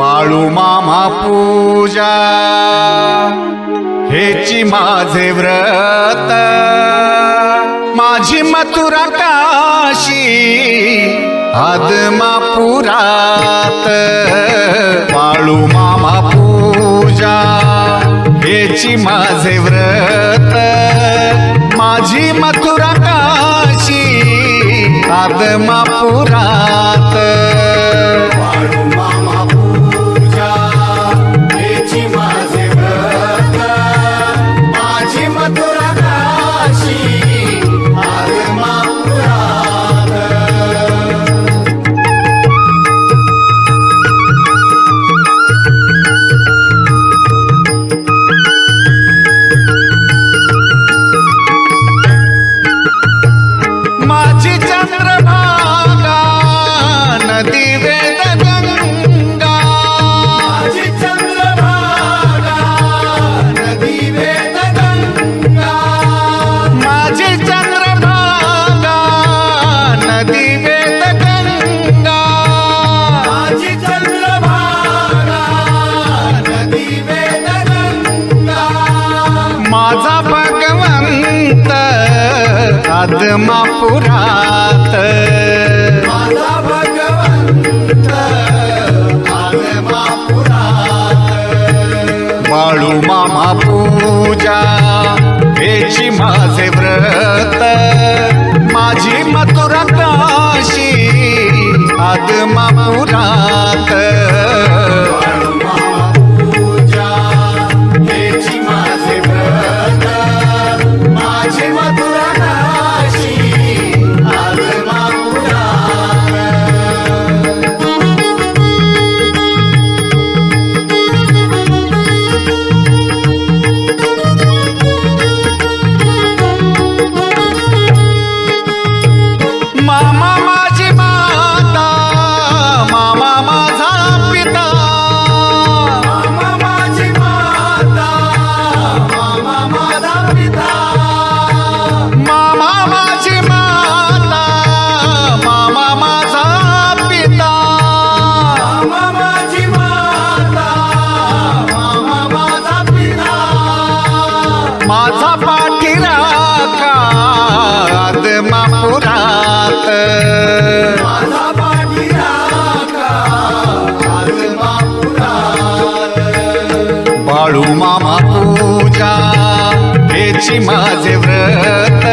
बाळू मामा पूजा. हेची माझे व्रत. माझी मथुरा काशी आदमापुरात बाळू मामा पूजा. हेची माझे व्रत. माझी मथुरा काशी आदमापुरात माझी चंद्रभागा नदी आदमापुरात माझा भगवंत आदमापुरात बाळू मामा पूजा हेची माझे व्रत. माझी मथुरा काशी आदमापुरात बाळू मामा पूजा हेची माझे व्रत.